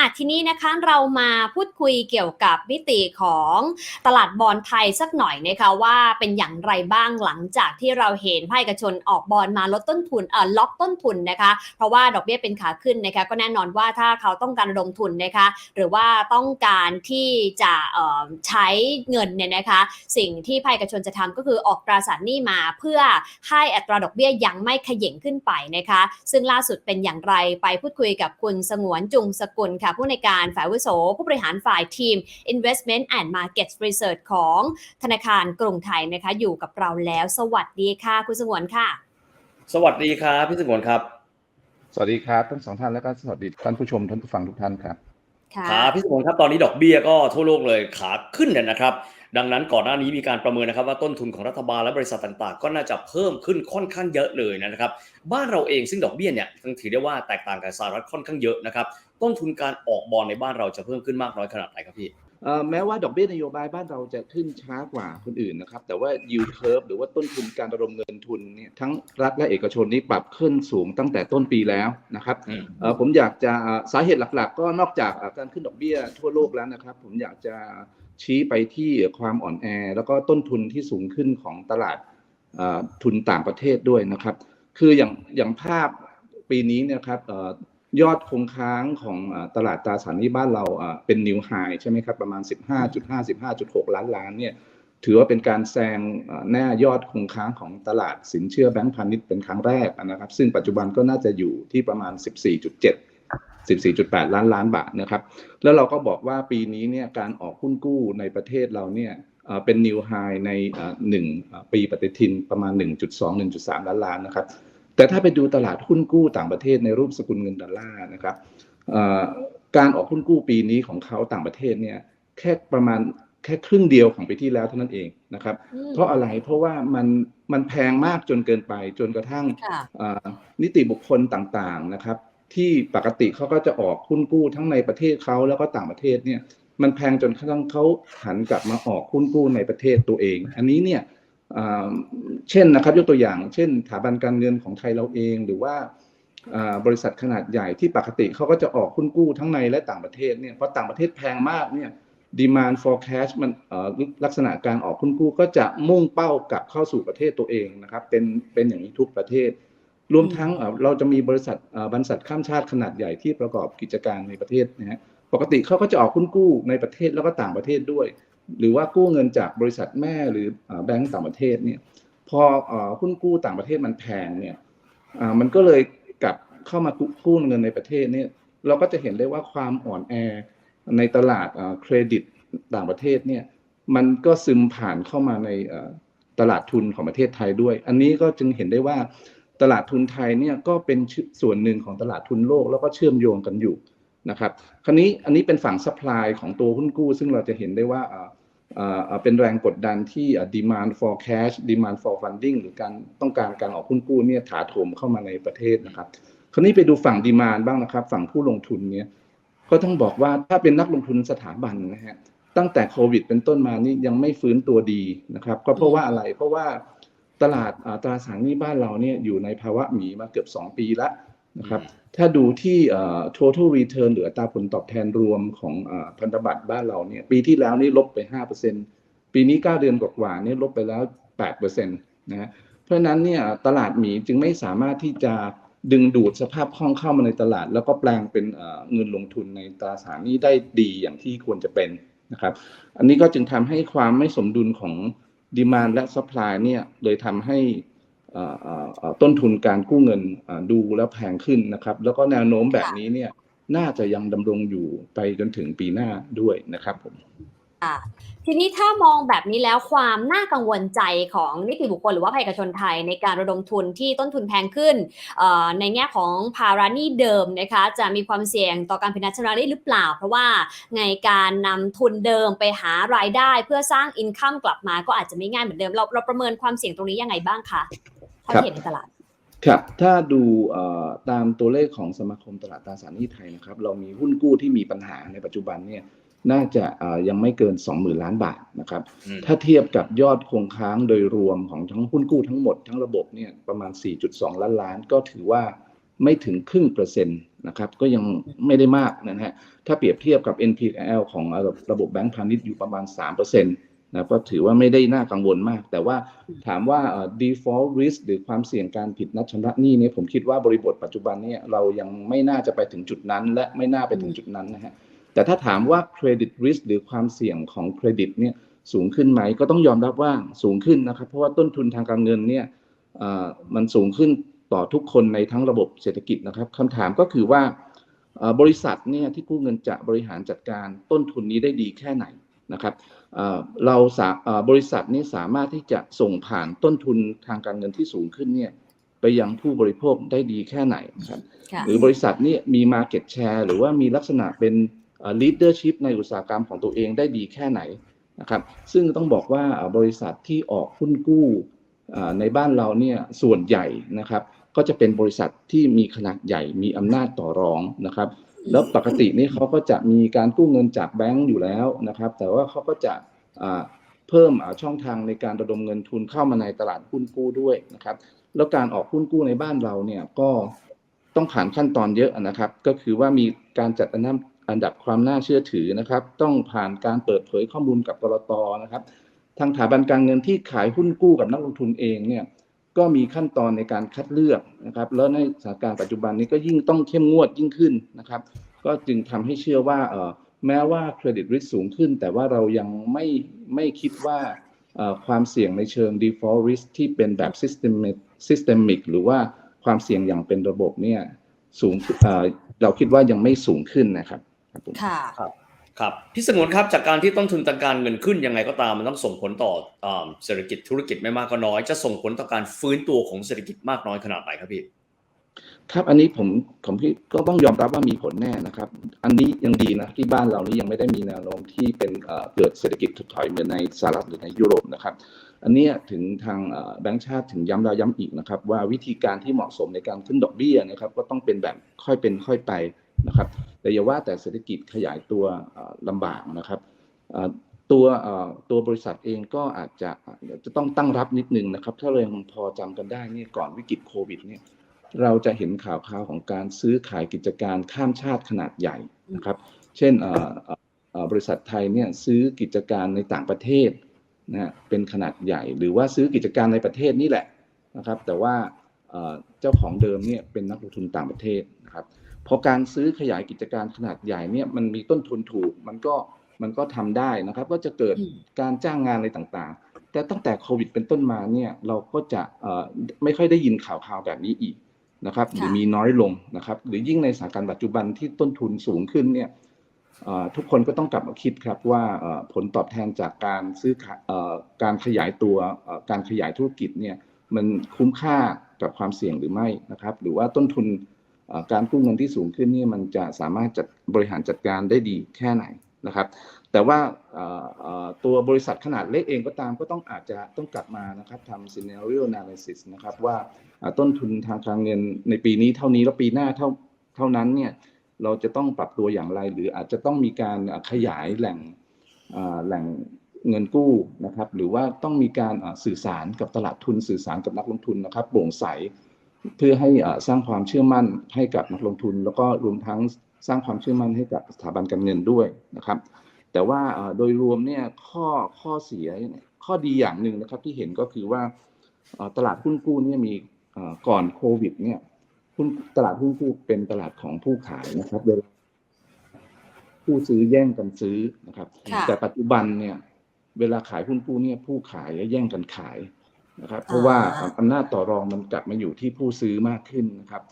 อะทีนี้นะคะเรามาพูดคุยเกี่ยวกับมิติของตลาดบอลไทยสักหน่อยนะคะว่าเป็นอย่างไรบ้างหลังจากที่เราเห็นภาคเอกชนออกบอลมาลดต้นทุนเอ่อล็อกต้นทุนนะคะ เพราะว่าดอกเบี้ยเป็นขาขึ้นนะคะก็แน่นอนว่าถ้าเขาต้องการระดมทุนนะคะหรือว่าต้องการที่จะเอ่อใช้เงินเนี่ยนะคะสิ่งที่ภาคเอกชนจะทำก็คือออกตราสารหนี้มาเพื่อให้อัตราดอกเบี้ยยังไม่ขย่งขึ้นไปนะคะ ซึ่งล่าสุดเป็นอย่างไรไปพูดคุยกับคุณสงวนจุงสกุลค่ะผู้ในวยการฝ่ายอาวุโสผู้บริหารฝ่ายทีม Investment and Markets Research ของธนาคารกรุงไทยนะคะอยู่กับเราแล้ว สวัสดีค่ะ คุณสงวนค่ะ สวัสดีครับพี่สงวนครับ สวัสดีครับทั้งสองท่านและก็สวัสดีท่านผู้ชมท่านผู้ฟังทุกท่านครับค่ะครับพี่สงวนครับตอนนี้ดอกเบี้ยก็ทั่วโลกเลยขาขึ้นเนี่ยนะครับ ดังนั้นก่อนหน้านี้มีการประเมินนะครับ ว่าต้นทุนของรัฐบาลและบริษัทต่างๆ ก็น่าจะเพิ่มขึ้นค่อนข้างเยอะเลยนะครับ บ้านเราเองซึ่งดอกเบี้ยเนี่ยต้องถือได้ว่าแตกต่างกับสหรัฐค่อนข้างเยอะนะครับ ต้นทุนการออกบอลในบ้านเราจะเพิ่มขึ้นมากน้อยขนาดไหนครับพี่เอ่อแม้ว่าดอกเบี้ยนโยบายบ้านเราจะขึ้นช้ากว่าคนอื่นนะครับ แต่ว่า yield curve หรือว่าต้นทุนการระดมเงินทุนเนี่ยทั้งรัฐและเอกชนนี่ปรับขึ้นสูงตั้งแต่ต้นปีแล้วนะครับอืมเอ่อผมอยากจะสาเหตุหลัก ๆ ก็นอกจากการขึ้นดอกเบี้ยทั่วโลกแล้วนะครับ ผมอยากจะชี้ไปที่ความอ่อนแอ แล้วก็ต้นทุนที่สูงขึ้นของตลาดเอ่อทุนต่างประเทศด้วยนะครับ คืออย่างอย่างภาพปีนี้เนี่ยครับเอ่อ ยอดคงค้างของตลาดตราสารหนี้บ้านเราเป็นนิวไฮใช่ไหมครับ ประมาณ 15.5 15.6 ล้านล้านเนี่ยถือว่าเป็นการแซงแน่ยอดคงค้างของตลาดสินเชื่อแบงก์พาณิชย์เป็นครั้งแรกนะครับ ซึ่งปัจจุบันก็น่าจะอยู่ที่ประมาณ 14.7 14.8 ล้านล้านบาทนะครับ แล้วเราก็บอกว่าปีนี้เนี่ยการออกหุ้นกู้ในประเทศเราเนี่ยเป็นนิวไฮในเอ่อหนึ่งปีปฏิทินประมาณ 1.2 1.3 ล้านล้านนะครับ แต่ถ้าไปดูตลาดหุ้นกู้ต่างประเทศในรูปสกุลเงินดอลลาร์นะครับเอ่อการออกหุ้นกู้ปีนี้ของเขาต่างประเทศเนี่ยแค่ประมาณแค่ครึ่งเดียวของปีที่แล้วเท่านั้นเองนะครับอืมเพราะอะไรเพราะว่ามันมันแพงมากจนเกินไปจนกระทั่งค่ะเอ่อนิติบุคคลต่างๆนะครับ ที่ปกติเขาก็จะออกหุ้นกู้ทั้งในประเทศเขาแล้วก็ต่างประเทศเนี่ยมันแพงจนกระทั่งเขาหันกลับมาออกหุ้นกู้ในประเทศตัวเอง อันนี้เนี่ย เช่นนะครับยกตัวอย่าง เช่นสถาบันการเงินของไทยเราเอง หรือว่าบริษัทขนาดใหญ่ที่ปกติเขาก็จะออกหุ้นกู้ทั้งในและต่างประเทศเนี่ยเพราะต่างประเทศแพงมากเนี่ย demand forecast มันลักษณะการออกหุ้นกู้ก็จะมุ่งเป้ากลับเข้าสู่ประเทศตัวเองนะครับเป็นเป็นอย่างนี้ทุกประเทศ รวมทั้งเราจะมีบริษัทบริษัทข้ามชาติขนาดใหญ่ที่ประกอบกิจการในประเทศนะฮะปกติเขาก็จะออกหุ้นกู้ในประเทศแล้วก็ต่างประเทศด้วย หรือว่ากู้เงินจากบริษัทแม่หรือแบงก์ต่างประเทศเนี่ยพอหุ้นกู้ต่างประเทศมันแพงเนี่ยมันก็เลยกลับเข้ามากู้เงินในประเทศเนี่ยเราก็จะเห็นได้ว่าความอ่อนแอในตลาดเครดิตต่างประเทศเนี่ยมันก็ซึมผ่านเข้ามาในตลาดทุนของประเทศไทยด้วย อันนี้ก็จึงเห็นได้ว่าตลาดทุนไทยเนี่ยก็เป็นส่วนหนึ่งของตลาดทุนโลกแล้วก็เชื่อมโยงกันอยู่นะครับ คราวนี้อันนี้เป็นฝั่งซัพพลายของตัวหุ้นกู้ ซึ่งเราจะเห็นได้ว่าา เป็นแรงกดดันที่อ่า demand for cash demand for funding หรือการต้องการการออกหุ้นกู้เนี่ยถาโถมเข้ามาในประเทศนะครับ คราวนี้ไปดูฝั่ง demand บ้างนะครับ ฝั่งผู้ลงทุนเนี่ยก็ต้องบอกว่าถ้าเป็นนักลงทุนสถาบันนะฮะตั้งแต่โควิด เป็นต้นมานี่ยังไม่ฟื้นตัวดีนะครับ ก็เพราะว่าอะไรเพราะว่าตลาดตราสารหนี้บ้านเราเนี่ยอยู่ในภาวะหมีมาเกือบ 2 ปีแล้ว นะครับถ้าดูที่เอ่อ total return หรืออัตราผลตอบแทนรวมของอ่าพันธบัตรบ้านเราเนี่ยปีที่แล้วนี่ลบไป 5%ปีนี้ 9 เดือนกว่าๆเนี่ยลบไปแล้ว 8%นะฮะเพราะฉะนั้นเนี่ยตลาดหมีจึงไม่สามารถที่จะดึงดูดสภาพคล่องเข้ามาในตลาด แล้วก็แปลงเป็นเอ่อเงินลงทุนในตราสารหนี้ได้ดีอย่างที่ควรจะเป็นนะครับ อันนี้ก็จึงทำให้ความไม่สมดุลของดีมานและซัพพลายเนี่ยเลยทำให้ เอ่อเอ่อเอ่อต้นทุนการกู้เงินอ่าดูแล้วแพงขึ้นนะครับ แล้วก็แนวโน้มแบบนี้เนี่ยน่าจะยังดำรงอยู่ไปจนถึงปีหน้าด้วยนะครับผมค่ะทีนี้ถ้ามองแบบนี้แล้วความน่ากังวลใจของนิติบุคคลหรือว่าภาคเอกชนไทยในการระดมทุนที่ต้นทุนแพงขึ้นเอ่อในแง่ของภาระหนี้เดิมนะคะจะมีความเสี่ยงต่อการผิดนัดชำระหนี้หรือเปล่า เพราะว่าในการนำทุนเดิมไปหารายได้เพื่อสร้างอินคัมกลับมาก็อาจจะไม่ง่ายเหมือนเดิม เราเราประเมินความเสี่ยงตรงนี้ยังไงบ้างคะ เท่าที่เห็นในตลาดครับ ถ้าดูเอ่อตามตัวเลขของสมาคมตลาดตราสารหนี้ไทยนะครับ เรามีหุ้นกู้ที่มีปัญหาในปัจจุบันเนี่ยน่าจะเอ่อยังไม่เกิน 20,000 ล้านบาทนะครับอืมถ้าเทียบกับยอดคงค้างโดยรวมของทั้งหุ้นกู้ทั้งหมดทั้งระบบเนี่ยประมาณ 4.2 ล้านล้าน ก็ถือว่าไม่ถึงครึ่งเปอร์เซ็นต์นะครับก็ยังไม่ได้มากนะฮะถ้าเปรียบเทียบกับ NPL ของระบบแบงก์พาณิชย์อยู่ประมาณ3%นะก็ถือว่าไม่ได้น่ากังวลมาก แต่ว่าถามว่าเอ่อ default risk หรือความเสี่ยงการผิดนัดชำระหนี้เนี่ยผมคิดว่าบริบทปัจจุบันเนี่ยเรายังไม่น่าจะไปถึงจุดนั้น และไม่น่าไปถึงจุดนั้นนะฮะแต่ถ้าถามว่า credit risk หรือความเสี่ยงของเครดิตเนี่ยสูงขึ้นไหมก็ต้องยอมรับว่าสูงขึ้นนะครับ เพราะว่าต้นทุนทางการเงินเนี่ยเอ่อมันสูงขึ้นต่อทุกคนในทั้งระบบเศรษฐกิจนะครับคำถามก็คือว่าเอ่อบริษัทเนี่ยที่กู้เงินจะบริหารจัดการต้นทุนนี้ได้ดีแค่ไหน นะครับเอ่อเราสาเอ่อบริษัทนี้สามารถที่จะส่งผ่านต้นทุนทางการเงินที่สูงขึ้นเนี่ยไปยังผู้บริโภคได้ดีแค่ไหนนะครับค่ะหรือบริษัทนี้มี Market Share หรือว่ามีลักษณะเป็นเอ่อ leadership ในอุตสาหกรรมของตัวเองได้ดีแค่ไหนนะครับซึ่งต้องบอกว่าเอ่อบริษัทที่ออกหุ้นกู้เอ่อในบ้านเราเนี่ยส่วนใหญ่นะครับ ก็จะเป็นบริษัทที่มีขนาดใหญ่มีอำนาจต่อรองนะครับ แล้วปกตินี่เขาก็จะมีการกู้เงินจากแบงก์อยู่แล้วนะครับ แต่ว่าเขาก็จะเพิ่มช่องทางในการระดมเงินทุนเข้ามาในตลาดหุ้นกู้ด้วยนะครับ แล้วการออกหุ้นกู้ในบ้านเราเนี่ยก็ต้องผ่านขั้นตอนเยอะนะครับ ก็คือว่ามีการจัดอันดับอันดับความน่าเชื่อถือนะครับ ต้องผ่านการเปิดเผยข้อมูลกับกรตนะครับ ทางสถาบันการเงินที่ขายหุ้นกู้กับนักลงทุนเองเนี่ย ก็มีขั้นตอนในการคัดเลือกนะครับ แล้วในสถานการณ์ปัจจุบันนี้ก็ยิ่งต้องเข้มงวดยิ่งขึ้นนะครับ ก็จึงทำให้เชื่อว่าเอ่อแม้ว่าเครดิตริสสูงขึ้น แต่ว่าเรายังไม่ไม่คิดว่าเอ่อความเสี่ยงในเชิง default risk ที่เป็นแบบ systemic systemic หรือว่าความเสี่ยงอย่างเป็นระบบเนี่ยสูงเอ่อเราคิดว่ายังไม่สูงขึ้นนะครับครับผมค่ะ ครับพี่สงวนครับจากการที่ต้นทุนทางการเงินขึ้นยังไงก็ตามมันต้องส่งผลต่ออเศรษฐกิจธุรกิจไม่มากก็น้อย จะส่งผลต่อการฟื้นตัวของเศรษฐกิจมากน้อยขนาดไหนครับพี่ครับอันนี้ผมผมพี่ก็ต้องยอมรับว่ามีผลแน่นะครับ อันนี้ยังดีนะที่บ้านเรานี่ยังไม่ได้มีแนวโน้มที่เป็นเกิดเศรษฐกิจถดถอยเหมือนในสหรัฐหรือในยุโรปนะครับ อันนี้ถึงทางแบงก์ชาติถึงย้ำแล้วย้ำอีกนะครับ ว่าวิธีการที่เหมาะสมในการขึ้นดอกเบี้ยนะครับ ก็ต้องเป็นแบบค่อยเป็นค่อยไปนะครับ แต่อย่าว่าแต่เศรษฐกิจขยายตัวเอ่อลำบากนะครับตัวตัวบริษัทเองก็อาจจะจะต้องตั้งรับนิดนึงนะครับ ถ้าเรายังพอจำกันได้เนี่ยก่อนวิกฤตโควิดเนี่ยเราจะเห็นข่าวข่าวของการซื้อขายกิจการข้ามชาติขนาดใหญ่นะครับ เช่นบริษัทไทยเนี่ยซื้อกิจการในต่างประเทศนะเป็นขนาดใหญ่ หรือว่าซื้อกิจการในประเทศนี่แหละนะครับ แต่ว่าเจ้าของเดิมเนี่ยเป็นนักลงทุนต่างประเทศนะครับ พอการซื้อขยายกิจการขนาดใหญ่เนี่ยมันมีต้นทุนถูก มันก็มันก็ทำได้นะครับ ก็จะเกิดอืมการจ้างงานอะไรต่างๆ แต่ตั้งแต่โควิดเป็นต้นมาเนี่ยเราก็จะเอ่อไม่ค่อยได้ยินข่าวๆแบบนี้อีกนะครับหรือมีน้อยลงนะครับ หรือยิ่งในสถานการณ์ปัจจุบันที่ต้นทุนสูงขึ้นเนี่ยเอ่อทุกคนก็ต้องกลับมาคิดครับว่าเอ่อผลตอบแทนจากการซื้อขายเอ่อการขยายตัวเอ่อการขยายธุรกิจเนี่ยมันคุ้มค่ากับความเสี่ยงหรือไม่นะครับ หรือว่าต้นทุนเอ่อ การกู้เงินที่สูงขึ้นนี่มันจะสามารถจัดบริหารจัดการได้ดีแค่ไหนนะครับ แต่ว่าตัวบริษัทขนาดเล็กเองก็ตามก็ต้องอาจจะต้องกลับมานะครับทำ scenario analysis นะครับว่าต้นทุนทางการเงินในปีนี้เท่านี้แล้วปีหน้าเท่าเท่านั้นเนี่ยเราจะต้องปรับตัวอย่างไร หรืออาจจะต้องมีการขยายแหล่งแหล่งเงินกู้นะครับ หรือว่าต้องมีการสื่อสารกับตลาดทุนสื่อสารกับนักลงทุนนะครับโปร่งใส เพื่อให้อ่าสร้างความเชื่อมั่นให้กับนักลงทุน แล้วก็รวมทั้งสร้างความเชื่อมั่นให้กับสถาบันการเงินด้วยนะครับ แต่ว่าอ่าโดยรวมเนี่ยข้อข้อเสียเนี่ยข้อดีอย่างหนึ่งนะครับที่เห็นก็คือว่าอ่าตลาดหุ้นกู้เนี่ยมีอ่าก่อนโควิด เนี่ยหุ้นตลาดหุ้นกู้เป็นตลาดของผู้ขายนะครับโดยผู้ซื้อแย่งกันซื้อนะครับค่ะแต่ปัจจุบันเนี่ย เวลาขายหุ้นกู้เนี่ยผู้ขายแย่งกันขาย นะครับเพราะว่าอ่าอำนาจต่อรองมันกลับมาอยู่ที่ผู้ซื้อมากขึ้นนะครับ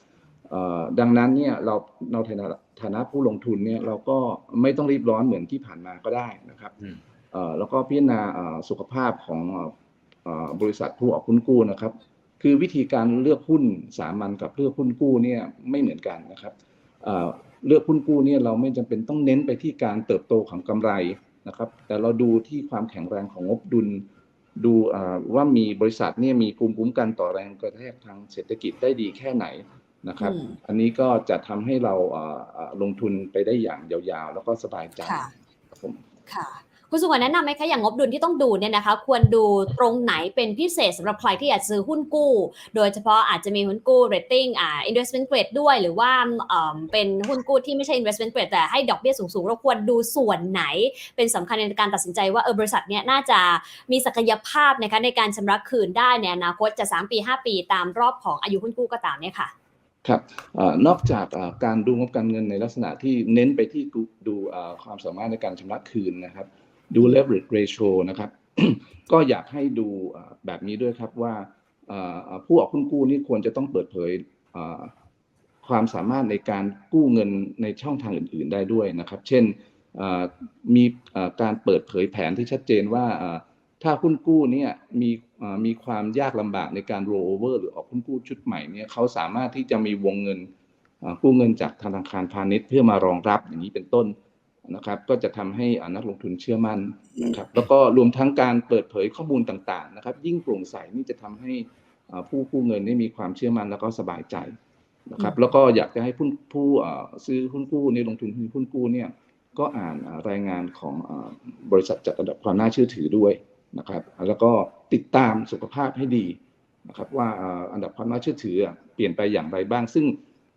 เอ่อดังนั้นเนี่ยเราเราฐานะฐานะผู้ลงทุนเนี่ยเราก็ไม่ต้องรีบร้อนเหมือนที่ผ่านมาก็ได้นะครับอืมเอ่อแล้วก็พิจารณาเอ่อสุขภาพของเอ่อเอ่อบริษัทผู้ออกหุ้นกู้นะครับ คือวิธีการเลือกหุ้นสามัญกับเลือกหุ้นกู้เนี่ยไม่เหมือนกันนะครับเอ่อเลือกหุ้นกู้เนี่ยเราไม่จำเป็นต้องเน้นไปที่การเติบโตของกำไรนะครับ แต่เราดูที่ความแข็งแรงของงบดุล ดูเอ่อว่ามีบริษัทเนี่ยมีภูมิคุ้มกันต่อแรงกระแทกทางเศรษฐกิจได้ดีแค่ไหนนะครับอืมอันนี้ก็จะทำให้เราเอ่อเอ่อลงทุนไปได้อย่างยาวๆ แล้วก็สบายใจค่ะครับผมค่ะ คุณสุวรรณแนะนำไหมคะอย่างงบดุลที่ต้องดูเนี่ยนะคะ ควรดูตรงไหนเป็นพิเศษสำหรับใครที่อยากซื้อหุ้นกู้ โดยเฉพาะอาจจะมีหุ้นกู้ rating อ่า investment grade ด้วย หรือว่าเอ่อเป็นหุ้นกู้ที่ไม่ใช่ investment grade แต่ให้ดอกเบี้ยสูงๆเราควรดูส่วนไหน เป็นสำคัญในการตัดสินใจว่าเออบริษัทเนี่ยน่าจะมีศักยภาพนะคะในการชำระคืนได้ในอนาคตจะ 3 ปี 5 ปี ตามรอบของอายุหุ้นกู้ก็ตามเนี่ยค่ะครับอนอกจากการดูงบการเงินในลักษณะที่เน้นไปที่ดูความสามารถในการชำระคืนนะครับ ดู leverage ratio นะครับ ก็อยากให้ดูแบบนี้ด้วยครับว่าผู้ออกหุ้นกู้นี่ควรจะต้องเปิดเผยความสามารถในการกู้เงินในช่องทางอื่น ๆ ได้ด้วยนะครับ เช่นมีการเปิดเผยแผนที่ชัดเจนว่าถ้าหุ้นกู้เนี่ยมีมีความยากลำบากในการ roll over หรือออกหุ้นกู้ชุดใหม่เนี่ยเขาสามารถที่จะมีวงเงินกู้เงินจากธนาคารพาณิชย์เพื่อมารองรับอย่างนี้เป็นต้น นะครับก็จะทำให้อ่านักลงทุนเชื่อมั่นนะครับแล้วก็รวมทั้งการเปิดเผยข้อมูลต่างๆนะครับยิ่งโปร่งใสนี่จะทำให้อ่าผู้กู้เงินได้มีความเชื่อมั่นแล้วก็สบายใจนะครับแล้วก็อยากจะให้ผู้ผู้อ่าซื้อหุ้นกู้ในลงทุนหุ้นกู้เนี่ยก็อ่านอ่ารายงานของอ่าบริษัทจัดอันดับความน่าเชื่อถือด้วยนะครับแล้วก็ติดตามสุขภาพให้ดีนะครับว่าเอ่ออันดับความน่าเชื่อถืออะเปลี่ยนไปอย่างไรบ้าง ซึ่ง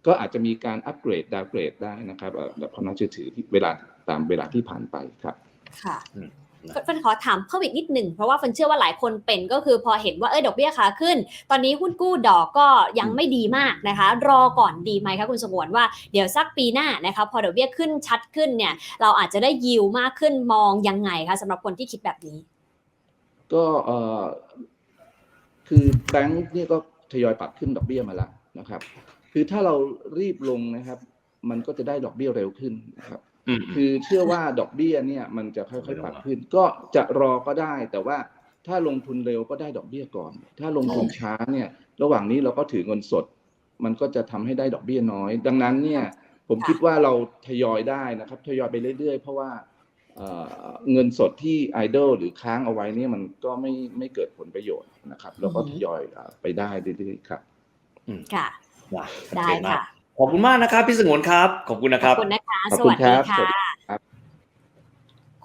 ก็อาจจะมีการอัปเกรดดาวเกรดได้นะครับเอ่ออันดับความน่าเชื่อถือที่เวลา ตามเวลาที่ผ่านไปครับ ค่ะอืมเฟิร์นขอถามเพิ่มอีกนิดหนึ่งเพราะว่าเฟิร์นเชื่อว่าหลายคนเป็นก็คือพอเห็นว่าเออดอกเบี้ยขาขึ้น ตอนนี้หุ้นกู้ดอกก็ยังไม่ดีมากนะคะ รอก่อนดีไหมคะคุณสงวนว่าเดี๋ยวสักปีหน้านะคะพอดอกเบี้ยขึ้นชัดขึ้นเนี่ยเราอาจจะได้ยิวมากขึ้นมองยังไงคะสำหรับคนที่คิดแบบนี้ ก็เอ่อคือแบงค์เนี่ยก็ทยอยปรับขึ้นดอกเบี้ยมาแล้วนะครับ คือถ้าเรารีบลงนะครับ มันก็จะได้ดอกเบี้ยเร็วขึ้นนะครับอืม คือเชื่อว่าดอกเบี้ยเนี่ยมันจะค่อยๆปรับขึ้น ก็จะรอก็ได้ แต่ว่าถ้าลงทุนเร็วก็ได้ดอกเบี้ยก่อน ถ้าลงทุนช้าเนี่ย ระหว่างนี้เราก็ถือเงินสด มันก็จะทำให้ได้ดอกเบี้ยน้อย ดังนั้นเนี่ยผมค่ะคิดว่าเราทยอยได้นะครับ ทยอยไปเรื่อยๆ เพราะว่าเอ่อเงินสดที่ไอดอลหรือค้างเอาไว้เนี่ยมันก็ไม่ไม่เกิดผลประโยชน์นะครับ แล้วก็ทยอยเอ่อไปได้เรื่อยๆครับค่ะได้ชัได้เจนมากค่ะ ขอบคุณมากนะครับ พี่สงวนครับ ขอบคุณนะคขรัอบบคุณนะคะขอบสคุวัณสครัดีบค่ะสวัสดีครับ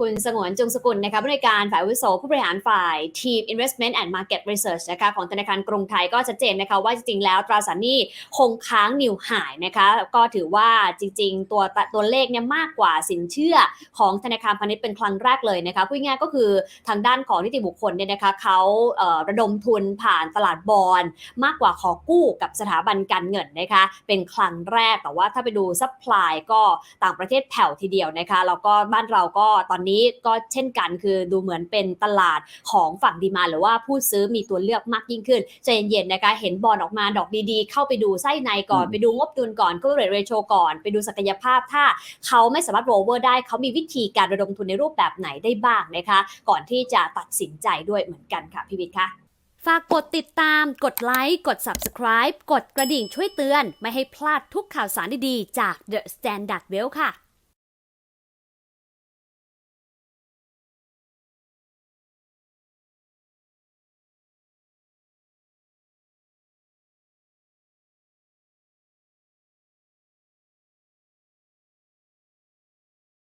คุณสงวนจงสกุลนะคะผู้ในวยการฝ่ายวุโสผู้บริหารฝ่าย Team Investment and Market Research นะคะของธนาคารกรุงไทยก็ชัดเจนนะคะว่าจริงๆแล้วตราสารหนี้คงค้างนิวหายนะคะก็ถือว่าจริงๆ ตัวตัวเลขเนี่ยมากกว่าสินเชื่อของธนาคารพาณิชย์เป็นครั้งแรกเลยนะคะพูดง่ายก็คือทางด้านของนิติบุคคลเนี่ยนะคะเขาเระดมทุนผ่านตลาดบอลมากกว่าขอกู้กับสถาบันการเงินนะคะเป็นครั้งแรกแต่ว่าถ้าไปดูซัพพลายก็ต่างประเทศแผ่วทีเดียวนะคะแล้วก็บ้านเราก็ตอนนี้ก็เช่นกันคือดูเหมือนเป็นตลาดของฝั่งดีมาหรือว่าผู้ซื้อมีตัวเลือกมากยิ่งขึ้นใจเย็นๆนะคะเห็นบอลออกมาดอกดีๆ เข้าไปดูไส้ในก่อนอืมไปดูงบดุลก่อนก็เรทเรโชก่อน ไปดูศักยภาพถ้าเขาไม่สามารถโรเวอร์ได้เขามีวิธีการระดมทุนในรูปแบบไหนได้บ้างนะคะ ก่อนที่จะตัดสินใจด้วยเหมือนกันค่ะพี่วิทย์คะฝากกดติดตาม กดไลค์ กด subscribe กดกระดิ่งช่วยเตือน ไม่ให้พลาดทุกข่าวสารดีๆ จาก The Standard Well ค่ะ